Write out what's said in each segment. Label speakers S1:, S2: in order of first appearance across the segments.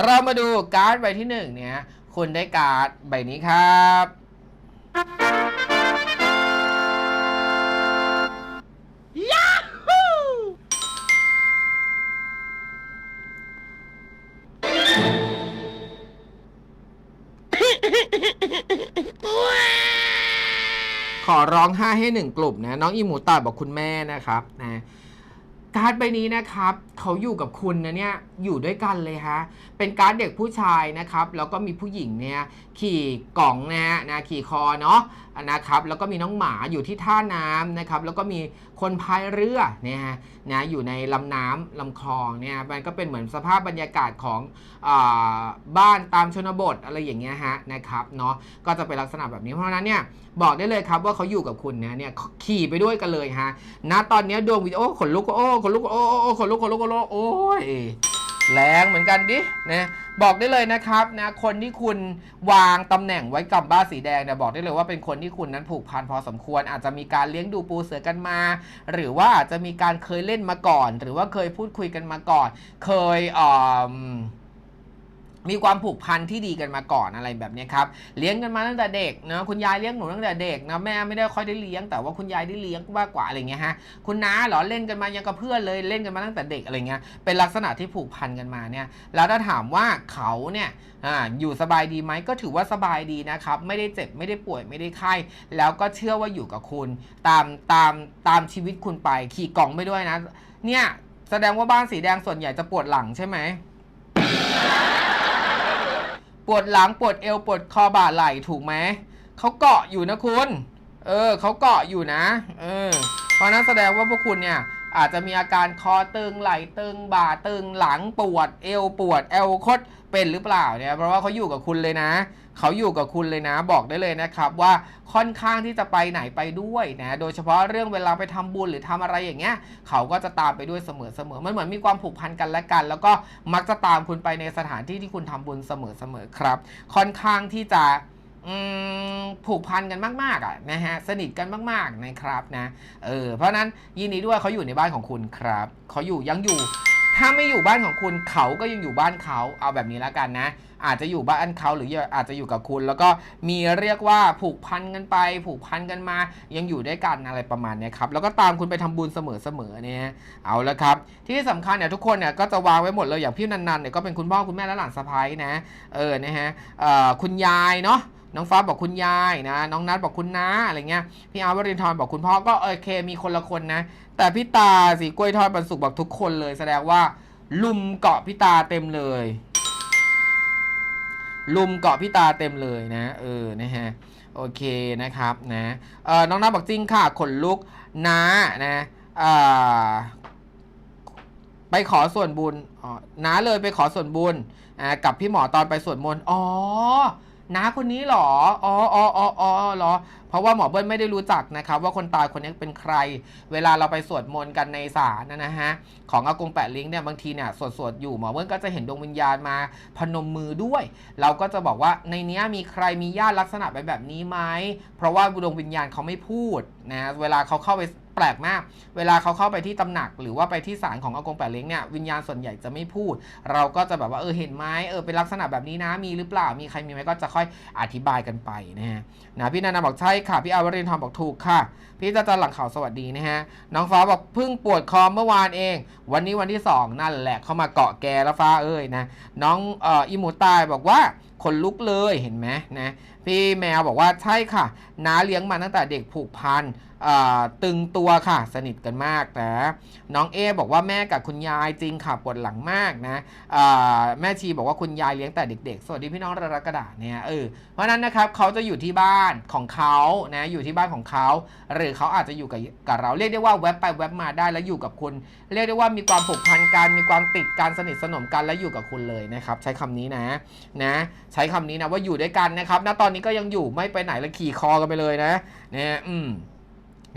S1: เรามาดูการ์ดใบที่หนึ่งเนี่ยคุณได้การ์ดใบนี้ครับ ขอร้องไห้ให้หนึ่งกลุ่มนะ น้องอีหมูตายบอกคุณแม่นะครับนะ การ์ดใบนี้นะครับเขาอยู่กับคุณนะเนี่ยอยู่ด้วยกันเลยฮะเป็นการ์ดเด็กผู้ชายนะครับแล้วก็มีผู้หญิงเนี่ยขี่กล่องนะฮะนะขี่คอเนาะนะครับแล้วก็มีน้องหมาอยู่ที่ท่าน้ำนะครับแล้วก็มีคนพายเรือเนี่ยนะอยู่ในลำน้ำลำคลองเนี่ยมันก็เป็นเหมือนสภาพบรรยากาศของอบ้านตามชนบทอะไรอย่างเงี้ยฮะนะครับเนาะก็จะเป็นลักษณะแบบนี้เพราะฉะนั้นเนี่ยบอกได้เลยครับว่าเขาอยู่กับคุณนะเนี่ยขี่ไปด้วยกันเลยฮะณตอนนี้ดวงวิโอขนลุกโอ้ขนลุกโอ้โอ้ขนลุกขนลุกขนลุกโอ้ย แรงเหมือนกันดินะบอกได้เลยนะครับนะคนที่คุณวางตำแหน่งไว้กับบ้านสีแดงเนี่ยบอกได้เลยว่าเป็นคนที่คุณนั้นผูกพันพอสมควร อาจจะมีการเลี้ยงดูปูเสือกันมา หรือว่าอาจจะมีการเคยเล่นมาก่อน หรือว่าเคยพูดคุยกันมาก่อน เคยเอ่อ มีความผูกพันที่ดีกันมาก่อนอะไรแบบนี้ครับเลี้ยงกันมาตั้งแต่เด็กนะคุณยายเลี้ยงหนูตั้งแต่เด็กนะแม่ไม่ได้ค่อยได้เลี้ยงแต่ว่าคุณยายได้เลี้ยงมากกว่าอะไรเงี้ยฮะคุณน้าหรอเล่นกันมายังกับเพื่อนเลยเล่นกันมาตั้งแต่เด็กอะไรเงี้ยเป็นลักษณะที่ผูกพันกันมาเนี่ยแล้วถ้าถามว่าเขาเนี่ยออยู่สบายดีไหมก็ถือว่าสบายดีนะครับไม่ได้เจ็บไม่ได้ป่วยไม่ได้ไข้ แล้วก็เชื่อว่าอยู่กับคุณ ตามตามตามชีวิตคุณไป ขี่กล่องไม่ด้วยนะ เนี่ยแสดงว่าบ้านสีแดงส่วนใหญ่จะปวดหลังใช่ไหม ปวดหลังปวดเอวปวดคอบ่าไหล่ถูกไหมเขาเกาะอยู่นะคุณ เออเขาเกาะอยู่นะ เออ เพราะนั้นแสดงว่าพวกคุณเนี่ยอาจจะมีอาการคอตึงไหล่ตึงบ่าตึงหลังปวดเอวปวดเอวคด เป็นหรือเปล่าเนี่ยเพราะว่าเขาอยู่กับคุณเลยนะ เขาอยู่กับคุณเลยนะบอกได้เลยนะครับ ว่าค่อนข้างที่จะไปไหนไปด้วยนะโดยเฉพาะเรื่องเวลาไปทำบุญหรือทำอะไรอย่างเงี้ยเขาก็จะตามไปด้วยเสมอเสมอมันเหมือนมีความผูกพันกันและกัน แล้วก็มักจะตามคุณไปในสถานที่ที่คุณทำบุญเสมอเสมอครับ ค่อนข้างที่จะผูกพันกันมากๆอะนะฮะสนิทกันมากๆนะครับนะเออเพราะนั้นยินดีด้วยเขาอยู่ในบ้านของคุณครับเขาอยู่ยังอยู่ ถ้าไม่อยู่บ้านของคุณเขาก็ยังอยู่บ้านเขาเอาแบบนี้แล้วกันนะ อาจจะอยู่บ้านเขาหรืออาจจะอยู่กับคุณ แล้วก็มีเรียกว่าผูกพันกันไป ผูกพันกันมา ยังอยู่ด้วยกันอะไรประมาณเนี้ยครับแล้วก็ตามคุณไปทำบุญเสมอๆเนี่ยเอาละครับ ที่สำคัญเนี่ยทุกคนเนี่ยก็จะวางไว้หมดเลยอย่างพี่นันๆเนี่ยก็เป็นคุณพ่อคุณแม่และหลานสะพ้ายนะเออนะฮะเอ่อคุณยายเนาะ น้องฟ้าบอกคุณยายนะ น้องนัทบอกคุณน้าอะไรเงี้ย พี่อาร์วรินทร์บอกคุณพ่อ ก็โอเคมีคนละคนนะ แต่พี่ตาสีกล้วยทอดบรรสุกบอกทุกคนเลย แสดงว่า ลุมเกาะพี่ตาเต็มเลย ลุมเกาะพี่ตาเต็มเลยนะ เออ นะฮะ โอเคนะครับนะ เออน้องน้าบอกจริงค่ะ ขนลุกน้านะอ่าไปขอส่วนบุญ อ๋อ น้าเลยไปขอส่วนบุญ อ่า กับพี่หมอตอนไปสวดมนต์ อ๋อ น้าคนนี้หรออ๋ออ๋ออ๋ออ๋อหรอ เพราะว่าหมอเบิ้ลไม่ได้รู้จักนะครับ ว่าคนตายคนนี้เป็นใคร เวลาเราไปสวดมนต์กันในศาลนะนะฮะ ของอากงแปะลิงเนี่ยบางทีเนี่ยสวดสวดอยู่หมอเบิ้ลก็จะเห็นดวงวิญญาณมาพนมมือด้วย เราก็จะบอกว่าในเนี้ยมีใครมีญาติลักษณะไปแบบนี้ไหมเพราะว่าดวงวิญญาณเขาไม่พูดนะเวลาเขาเข้าไป แปลกมาก เวลาเขาเข้าไปที่ตำหนัก หรือว่าไปที่ศาลของอากงแปะเล้งเนี่ยวิญญาณส่วนใหญ่จะไม่พูด เราก็จะแบบว่าเออเห็นไหมเออเป็นลักษณะแบบนี้นะมีหรือเปล่ามีใครมีไหมก็จะค่อยอธิบายกันไปนะฮะนะพี่นานาบอกใช่ค่ะพี่อาวรินทร์บอกถูกค่ะ พี่จาจันหลังข่าวสวัสดีนะฮะน้องฟ้าบอกเพิ่งปวดคอเมื่อวานเอง วันนี้วันที่ 2 นั่นแหละเข้ามาเกาะแกแล้วฟ้าเอ้ยนะน้องอออีหมูตายบอกว่าขนลุกเลยเห็นไหมนะ พี่แมวบอกว่าใช่ค่ะน้าเลี้ยงมาตั้งแต่เด็กผูกพันตึงตัวค่ะ สนิทกันมากนะน้องเอบอกว่าแม่กับคุณยายจริงค่ะปวดหลังมากนะแม่ชีบอกว่าคุณยายเลี้ยงแต่เด็กๆ สวัสดีพี่น้องระกระดาษเนี่ยเออเพราะนั้นนะครับเขาจะอยู่ที่บ้านของเขานะอยู่ที่บ้านของเขา หรือเขาอาจจะอยู่กับกับเราเรียกได้ว่าแวบไปแวบมาได้แล้วอยู่กับคุณ เรียกได้ว่ามีความผูกพันกันมีความติดการสนิทสนมกันและอยู่กับคุณเลยนะครับ ใช้คำนี้นะนะ ใช้คำนี้นะว่าอยู่ด้วยกันนะครับณตอนนี้ก็ยังอยู่ไม่ไปไหนแล้วขี่คอกันไปเลยนะเนี่ยอืม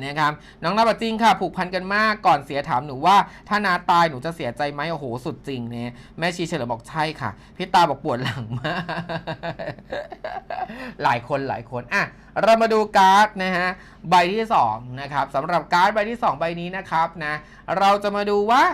S1: นะครับน้องนับจริงค่ะ ผูกพันกันมากก่อนเสียถามหนูว่า ถ้านาตายหนูจะเสียใจไหมโอ้โห สุดจริงเนี่ยแม่ชีเฉลิมบอกใช่ค่ะ พี่ตาบอกปวดหลังมาก หลายคนหลายคนอะเรามาดูการ์ดนะฮะใบที่สองนะครับสำหรับการ์ดใบที่สองใบนี้นะครับนะเราจะมาดูว่า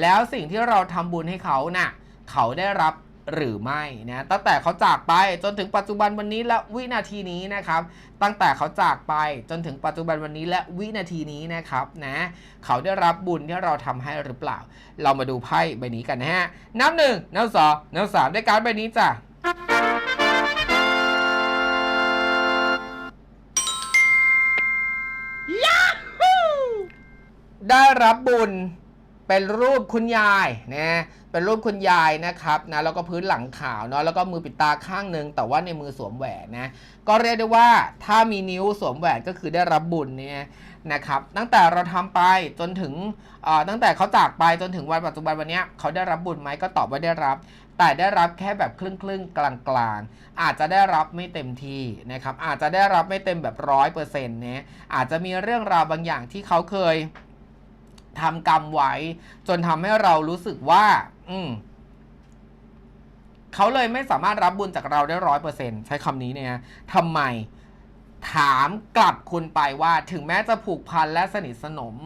S1: แล้วสิ่งที่เราทำบุญให้เขาน่ะเขาได้รับ หรือไม่นะตั้งแต่เขาจากไปจนถึงปัจจุบันวันนี้และวินาทีนี้นะครับ ตั้งแต่เขาจากไปจนถึงปัจจุบันวันนี้และวินาทีนี้นะครับนะเขาได้รับบุญที่เราทำให้หรือเปล่า เรามาดูไพ่ใบนี้กันนะฮะนับหนึ่งนับสองนับสามได้การใบนี้จ้ะได้รับบุญ เป็นรูปคุณยายนะเป็นรูปคุณยายนะครับนะแล้วก็พื้นหลังขาวเนาะแล้วก็มือปิดตาข้างหนึ่งแต่ว่าในมือสวมแหวนนะก็เรียกได้ว่าถ้ามีนิ้วสวมแหวนก็คือได้รับบุญเนี่ยนะครับตั้งแต่เราทำไปจนถึงตั้งแต่เขาจากไปจนถึงวันปัจจุบันวันนี้เขาได้รับบุญไหมก็ตอบว่าได้รับ แต่ได้รับแค่แบบครึ่งครึ่งๆกลางกลางๆอาจจะได้รับไม่เต็มที่นะครับอาจจะได้รับไม่เต็มแบบร้อยเปอร์เซ็นต์เนี่ยอาจจะมีเรื่องราวบางอย่างที่เขาเคย ทำกรรมไว้ จนทำให้เรารู้สึกว่า อืมเขาเลยไม่สามารถรับบุญจากเราได้ร้อยเปอร์เซ็นใช้คำนี้เนี่ยทำไมถามกลับคุณไปว่า ถึงแม้จะผูกพันและสนิทสนม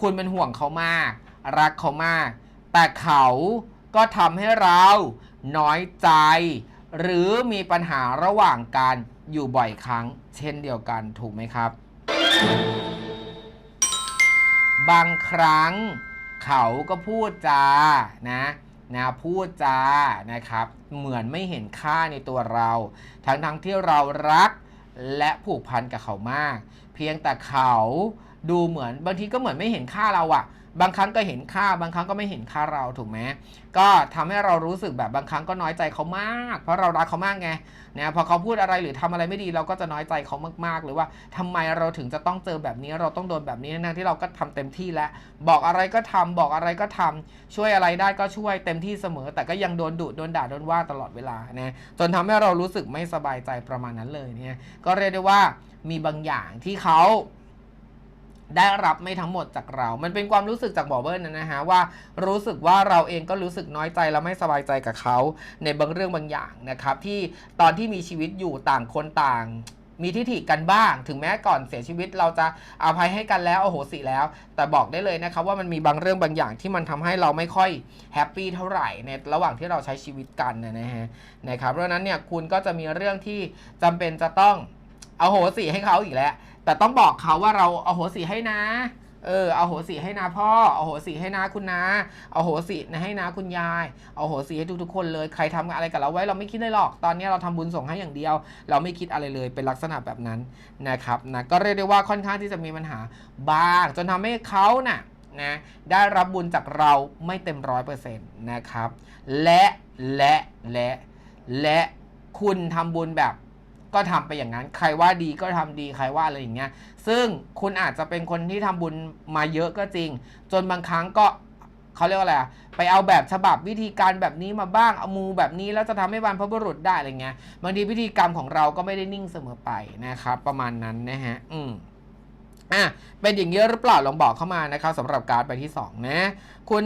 S1: คุณเป็นห่วงเขามาก รักเขามาก แต่เขาก็ทำให้เราน้อยใจ หรือมีปัญหาระหว่างกันอยู่บ่อยครั้ง เช่นเดียวกันถูกไหมครับ บางครั้งเขาก็พูดจานะนะพูดจานะครับ เหมือนไม่เห็นค่าในตัวเรา ทั้งทั้งที่เรารักและผูกพันกับเขามาก เพียงแต่เขาดูเหมือนบางทีก็เหมือนไม่เห็นค่าเราอะ บางครั้งก็เห็นค่า บางครั้งก็ไม่เห็นค่าเราถูกไหมก็ทำให้เรารู้สึกแบบบางครั้งก็น้อยใจเขามาก เพราะเรารักเขามากไงนะพอเขาพูดอะไรหรือทำอะไรไม่ดีเราก็จะน้อยใจเขามากๆ หรือว่าทำไมเราถึงจะต้องเจอแบบนี้เราต้องโดนแบบนี้นะที่เราก็ทำเต็มที่แล้ว บอกอะไรก็ทำบอกอะไรก็ทำช่วยอะไรได้ก็ช่วยเต็มที่เสมอ แต่ก็ยังโดนดุโดนด่าโดนว่าตลอดเวลานะจนทำให้เรารู้สึกไม่สบายใจประมาณนั้นเลยเนี่ยก็เรียกได้ว่ามีบางอย่างที่เขา ได้รับไม่ทั้งหมดจากเรา มันเป็นความรู้สึกจากบอเบิลนนะฮะว่ารู้สึกว่าเราเองก็รู้สึกน้อยใจและไม่สบายใจกับเขาในบางเรื่องบางอย่างนะครับที่ตอนที่มีชีวิตอยู่ต่างคนต่างมีทิฐิกันบ้าง ถึงแม้ก่อนเสียชีวิตเราจะอาภัยให้กันแล้วโอโหสิแล้ว แต่บอกได้เลยนะครับว่ามันมีบางเรื่องบางอย่างที่มันทำให้เราไม่ค่อยแฮปปี้เท่าไหร่ในระหว่างที่เราใช้ชีวิตกันนะฮะนะครับเพราะฉะนั้นเนี่ยคุณก็จะมีเรื่องที่จำเป็นจะต้อง เอาโหสิให้เขาอีกแล้ว แต่ต้องบอกเขาว่าเราเอาโหสิให้นะ เออเอาโหสิให้นะพ่อเอาโหสิให้นะคุณนาเอาโหสินะให้นะคุณยายเอาโหสิให้ทุกๆคนเลยใครทำอะไรกับเราไว้เราไม่คิดเลยหรอก ตอนนี้เราทำบุญส่งให้อย่างเดียว เราไม่คิดอะไรเลยเป็นลักษณะแบบนั้นนะครับนะก็เรียกได้ว่าค่อนข้างที่จะมีปัญหาบ้าง จนทำให้เขาน่ะนะได้รับบุญจากเราไม่เต็มร้อยเปอร์เซ็นต์นะครับ และและและและคุณทำบุญแบบ ก็ทำไปอย่างนั้น ใครว่าดีก็ทำดีใครว่าอะไรอย่างเงี้ย ซึ่งคุณอาจจะเป็นคนที่ทำบุญมาเยอะก็จริง จนบางครั้งก็เขาเรียกว่าอะไรอะไปเอาแบบฉบับวิธีการแบบนี้มาบ้าง เอามูแบบนี้แล้วจะทำให้บรรพบุรุษได้อะไรเงี้ย บางทีพิธีกรรมของเราก็ไม่ได้นิ่งเสมอไปนะครับ ประมาณนั้นนะฮะ อืม อะเป็นอย่างนี้หรือเปล่าลองบอกเข้ามานะครับสำหรับการไปที่ 2 นะ คุณ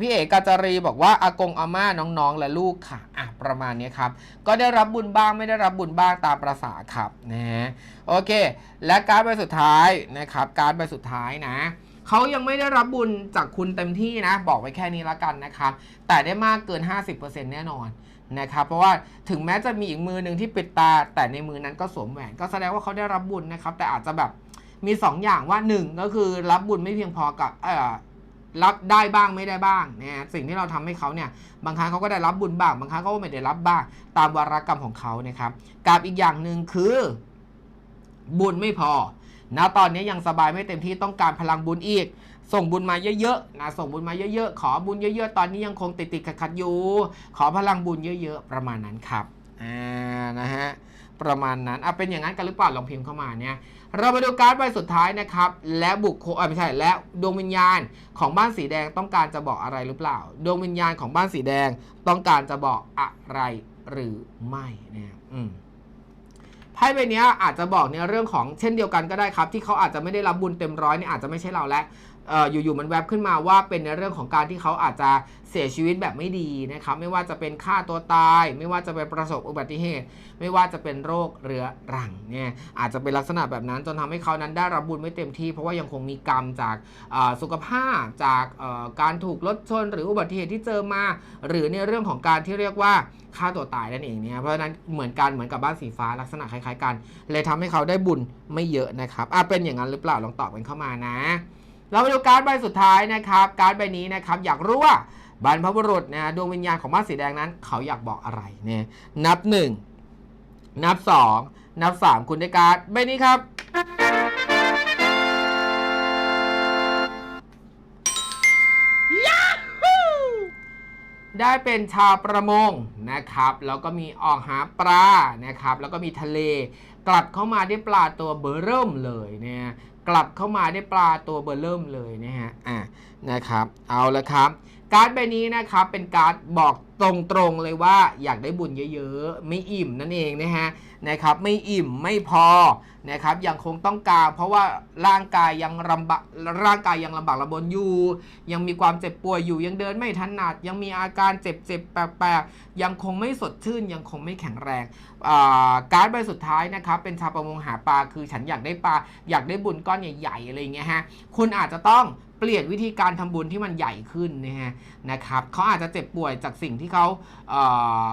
S1: พี่เอกกาจารีบอกว่าอากงอาม่าน้องๆ และลูกค่ะอะประมาณนี้ครับ ก็ได้รับบุญบ้างไม่ได้รับบุญบ้างตามประษาครับนะฮะโอเค และการดใบสุดท้ายนะครับ การดใบสุดท้ายนะเขายังไม่ได้รับบุญจากคุณเต็มที่นะ บอกไว้แค่นี้ละกันนะครับ แต่ได้มากเกิน 50%แน่นอนนะครับเพราะว่าถึงแม้จะมีอีกมือหนึ่งที่ปิดตา แต่ในมือนั้นก็สวมแหวน ก็แสดงว่าเขาได้รับบุญนะครับ แต่อาจจะแบบ มี2ออย่างว่า 1 ก็คือรับบุญไม่เพียงพอกับเอ่อรับได้บ้างไม่ได้บ้างนะฮะสิ่งที่เราทำให้เขาเนี่ยบางครั้งเขาก็ได้รับบุญบ้าง บางครั้งเขาก็ไม่ได้รับบ้าง ตามวาระกรรมของเขานะครับกับอีกอย่างหนึ่งคือ บุญไม่พอนะตอนนี้ยังสบายไม่เต็มที่ต้องการพลังบุญอีก ส่งบุญมาเยอะๆนะส่งบุญมาเยอะๆ ขอบุญเยอะๆ ตอนนี้ยังคงติดติดๆขัดๆอยู่ ขอพลังบุญเยอะๆ ประมาณนั้นครับอ่านะฮะ ประมาณนั้นอะเป็นอย่างนั้นกันหรือเปล่าลองพิมพ์เข้ามาเนี่ยเรามาดูการ์ดใบสุดท้ายนะครับ และบุคคลเอ่อไม่ใช่และดวงวิญญาณของบ้านสีแดงต้องการจะบอกอะไรหรือเปล่า ดวงวิญญาณของบ้านสีแดงต้องการจะบอกอะไรหรือไม่เนี่ยอืมไพ่ใบนี้อาจจะบอกในเรื่องของเช่นเดียวกันก็ได้ครับ ที่เขาอาจจะไม่ได้รับบุญเต็มร้อยเนี่ยอาจจะไม่ใช่เราแล้ว อยู่ๆมันแวบขึ้นมาว่าเป็นในเรื่องของการที่เขาอาจจะเสียชีวิตแบบไม่ดีนะครับไม่ว่าจะเป็นฆ่าตัวตาย ไม่ว่าจะเป็นประสบอุบัติเหตุ ไม่ว่าจะเป็นโรคเรื้อรังเนี่ยอาจจะเป็นลักษณะแบบนั้นจนทำให้เขานั้นได้รับบุญไม่เต็มที่ เพราะว่ายังคงมีกรรมจากสุขภาพจากการถูกรถชน หรืออุบัติเหตุที่เจอมา หรือในเรื่องของการที่เรียกว่าฆ่าตัวตายนั่นเองเนี่ยเพราะฉะนั้นเหมือนกันเหมือนกับบ้านสีฟ้าลักษณะคล้ายๆกัน เลยทำให้เขาได้บุญไม่เยอะนะครับอะเป็นอย่างนั้นหรือเปล่าลองตอบกันเข้ามานะ เรามาดูการ์ดใบสุดท้ายนะครับ การ์ดใบนี้นะครับอยากรู้ว่าบรรพบุรุษนะดวงวิญญาณของม้านสีแดงนั้น เขาอยากบอกอะไรเนี่ยนับหนึ่งนับสองนับสามคุณได้การ์ดใบนี้ครับ ได้เป็นชาวประมงนะครับแล้วก็มีออกหาปลานะครับแล้วก็มีทะเล กลับเข้ามาได้ปลาตัวเบอร์เริ่มเลยเนี่ยกลับเข้ามาได้ปลาตัวเบอร์เริ่มเลยนะฮะอะนะครับ เอาละครับ การ์ดใบนี้นะครับเป็นการ์ดบอกตรงๆเลยว่าอยากได้บุญเยอะๆ ไม่อิ่มนั่นเองนะฮะนะครับไม่อิ่มไม่พอนะครับยังคงต้องการ เพราะว่าร่างกายยังลำบากร่างกายยังลำบากลำบนอยู่ ยังมีความเจ็บป่วยอยู่ยังเดินไม่ถนัดยังมีอาการเจ็บๆแปลกๆยังคงไม่สดชื่น ยังคงไม่แข็งแรงการ์ดใบสุดท้ายนะครับเป็นชาวประมงหาปลาคือฉันอยากได้ปลาอยากได้บุญก้อนใหญ่ๆอะไรอย่างเงี้ยฮะคุณอาจจะต้อง เปลี่ยนวิธีการทำบุญที่มันใหญ่ขึ้นนะฮะนะครับเขาอาจจะเจ็บป่วยจากสิ่งที่เขาเออ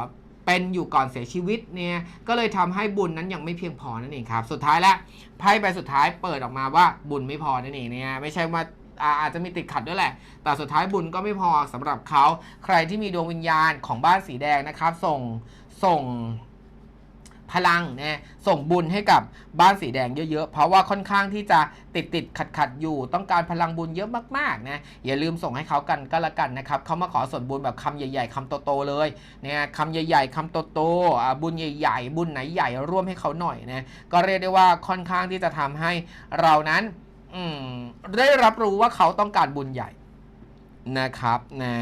S1: เป็นอยู่ก่อนเสียชีวิตเนี่ยก็เลยทำให้บุญนั้นยังไม่เพียงพอนั่นเองครับ สุดท้ายแล้วไพ่ใบสุดท้ายเปิดออกมาว่าบุญไม่พอนั่นเองเนี่ยไม่ใช่ว่าอาอาจจะมีติดขัดด้วยแหละ แต่สุดท้ายบุญก็ไม่พอสำหรับเขาใครที่มีดวงวิญญาณของบ้านสีแดงนะครับ ส่งส่ง พลังนะส่งบุญให้กับบ้านสีแดงเยอะๆ เพราะว่าค่อนข้างที่จะติดติดขัดขัดๆอยู่ ต้องการพลังบุญเยอะมากๆนะอย่าลืมส่งให้เขากันก็แล้วกันนะครับเขามาขอส่วนบุญแบบคำใหญ่ ๆคำโตๆเลยเนี่ยคำใหญ่ ๆคำโตๆอ่าบุญใหญ่ ๆ บุญไหนใหญ่ร่วมให้เขาหน่อยนะก็เรียกได้ว่าค่อนข้างที่จะทำให้เรานั้นได้รับรู้ว่าเขาต้องการบุญใหญ่นะครับนะ